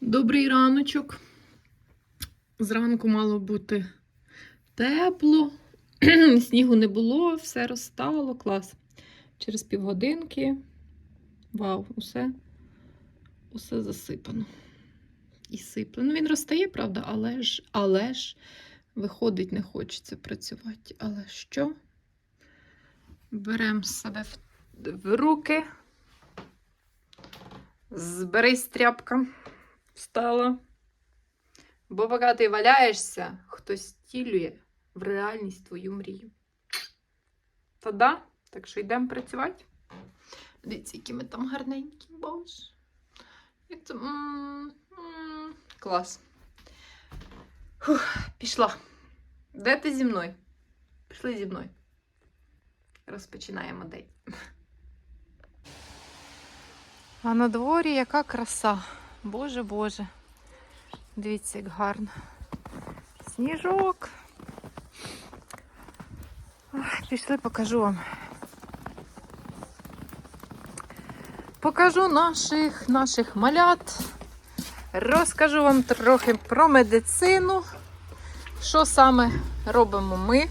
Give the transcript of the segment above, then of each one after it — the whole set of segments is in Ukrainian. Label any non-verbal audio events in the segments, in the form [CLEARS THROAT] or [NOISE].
Добрий раночок. Зранку мало бути тепло, [CLEARS THROAT] снігу не було, все розстало, клас. Через півгодинки. Вау, усе, усе засипано. І сипле. Ну, він розтає, правда, але ж, але ж виходить, не хочеться працювати. Але що? Беремо себе в руки. Зберись тряпка. Встала. Бо поки ти валяєшся, хтось стілює в реальність твою мрію. Та да? Так що йдемо працювати. Дивіться, які ми там гарненькі, боже. Як це. м, м, Клас. Фух, пішла. Де ти зі мною? Пішли зі мною. Розпочинаємо день. А на дворі яка краса. Боже Боже. Дивіться, як гарно. Сніжок. Пішли, покажу вам. Покажу наших, наших малят. Розкажу вам трохи про медицину. Що саме робимо ми?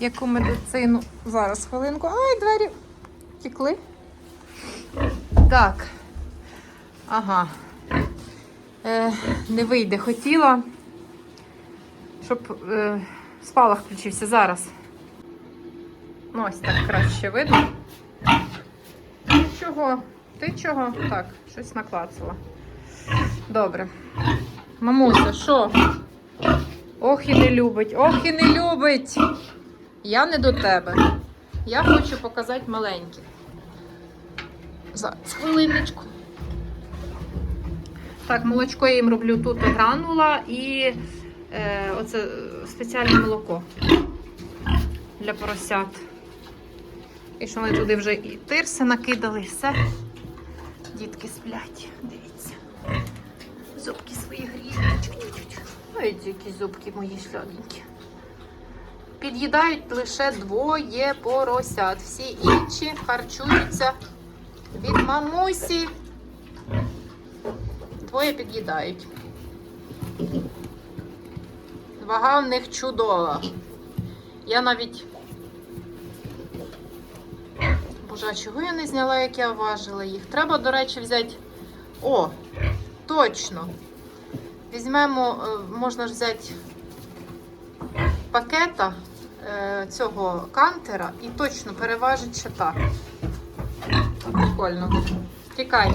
Яку медицину? Зараз хвилинку. Ай, двері тікли. Так. Ага. Е, не вийде. Хотіла, щоб е, спалах включився зараз. Ну, ось так краще видно. Ти чого? Ти чого? Так, щось наклацала. Добре. Мамуся, що? Ох і не любить, ох і не любить. Я не до тебе. Я хочу показати маленьких. Зараз, хвилиночку. Так, молочко я їм роблю тут гранула і е, оце спеціальне молоко для поросят. І що вони туди вже і тирси накидали, і все. Дітки сплять, дивіться. Зубки свої гріють. Ой, які зубки мої слабенькі. Під'їдають лише двоє поросят. Всі інші харчуються від мамусі. Двоє під'їдають. Вага в них чудова. Я навіть. Боже, а чого я не зняла, як я важила їх? Треба, до речі, взяти. О, точно. Візьмемо, е, можна ж взяти пакета е, цього кантера і точно переважить ще так. Прикольно. Тікай.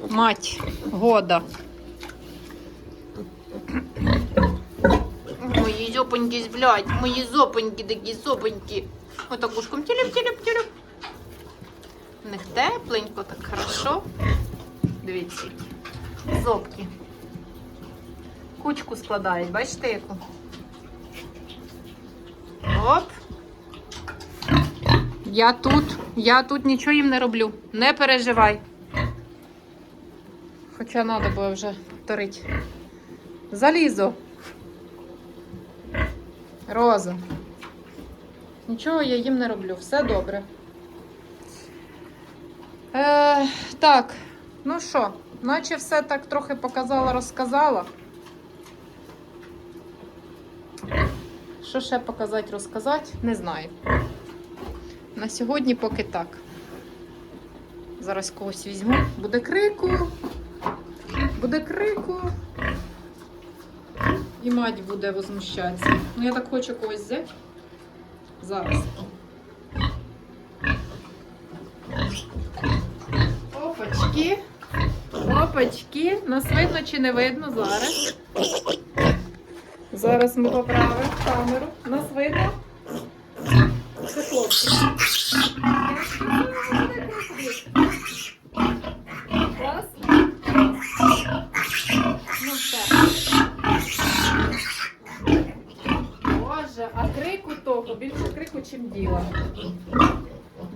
Мать, года. Мої зопоньки зблять, мої зопоньки такі зопоньки. Отак ушком тілюп. У них тепленько, так хорошо. Дивіться, які. зопки. Кучку складають, бачите яку? Оп. Я тут, я тут нічого їм не роблю. Не переживай. Хоча треба було вже повторити. Залізо. Роза. Нічого я їм не роблю. Все добре. Е, так, ну що, наче все так трохи показала, розказала. Що ще показати, розказати, не знаю. На сьогодні поки так. Зараз когось візьму. Буде крику. Буде крику. І мать буде возмущатися. Ну, я так хочу когось взяти. Зараз. Опачки. Опачки. Нас видно чи не видно зараз. Зараз ми поправимо камеру. Нас видно. Це хлопці. Раз. Ну все. Боже, а крику того, більше крику, чим діла.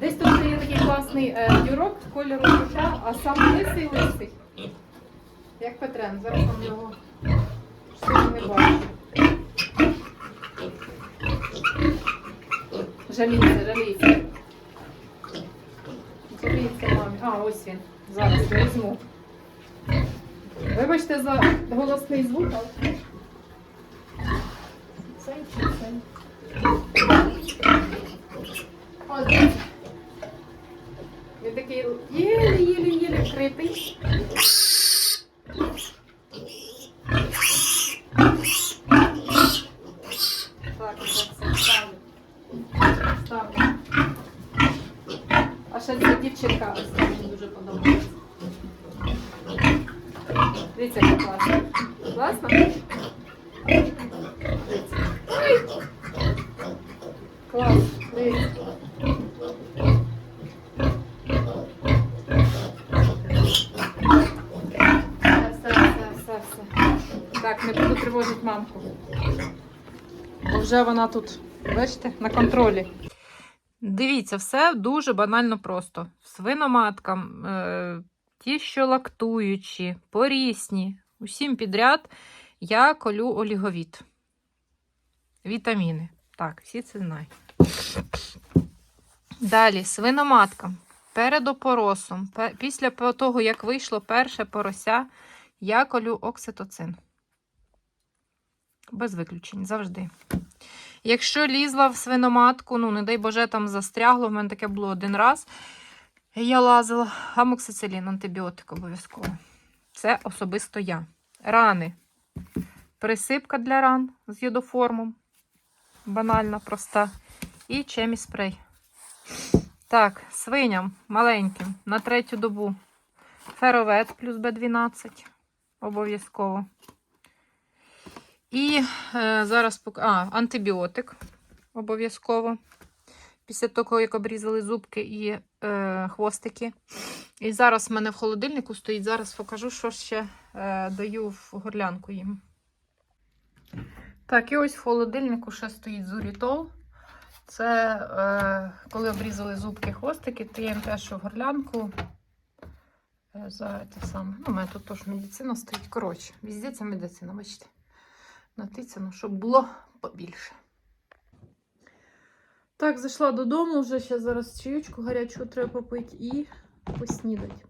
Десь тут є такий класний е, дюрок кольору душа, а сам лисий лисий. Як Петрен, зараз вам його сильно не бачу. Жаліться, жаліться. Жаліться, мамі. А, ось він. Зараз я візьму. Вибачте за голосний звук, але. Цей чи цей? Ось. Він такий єлі-єлі-єлі вкритий. Так, так, ставлю. Ставлю. А ще ця дівчинка мені дуже подобається. Дивіться, як класно. Класно? Дивіться. Ой! Клас, дивіться. Все, все, все, все, все. Так, не буду тривожити мамку. Бо вже вона тут, бачите, на контролі. Дивіться, все дуже банально просто. Свиноматкам, е, ті, що лактуючі, порісні, усім підряд я колю оліговіт. Вітаміни. Так, всі це знають. Далі, свиноматкам. Перед опоросом, після того, як вийшло перше порося, я колю окситоцин. Без виключень, завжди. Якщо лізла в свиноматку, ну, не дай Боже, там застрягло, в мене таке було один раз. Я лазила амоксицилін, антибіотик обов'язково. Це особисто я. Рани. Присипка для ран з йодоформом. Банальна, проста. І чемі-спрей. Так, свиням маленьким на третю добу. Феровет плюс Б12. Обов'язково. І е, зараз а, антибіотик обов'язково. Після того, як обрізали зубки і е, хвостики. І зараз в мене в холодильнику стоїть. Зараз покажу, що ще е, даю в горлянку їм. Так, і ось в холодильнику ще стоїть зурітол. Це е, коли обрізали зубки хвостики, то їм теж в горлянку. Е, за те саме. Ну, у мене тут теж медицина стоїть. Коротше, везде це медицина, бачите натицяно, щоб було побільше. Так, зайшла додому, вже ще зараз чаючку гарячого треба попити і поснідати.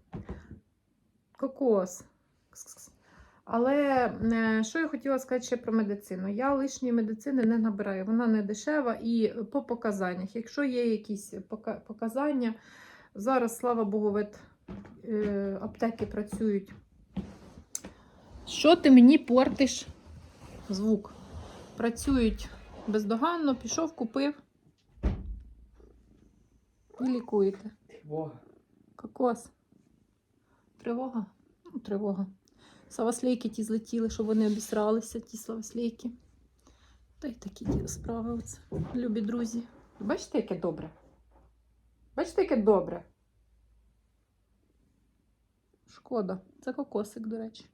Кокос. Але е, що я хотіла сказати ще про медицину? Я лишньої медицини не набираю, вона не дешева і по показаннях. Якщо є якісь показання, зараз, слава Богу, вет, аптеки працюють. Що ти мені портиш? звук. Працюють бездоганно, пішов, купив і лікуєте. Тривога. Кокос. Тривога? Ну, тривога. Савослейки ті злетіли, щоб вони обісралися, ті савослейки. Та й такі ті справи. Оце. Любі друзі. Бачите, яке добре? Бачите, яке добре? Шкода. Це кокосик, до речі.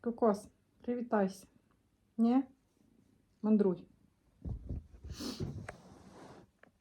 Кокос, привітайся. Ні? Мандруй.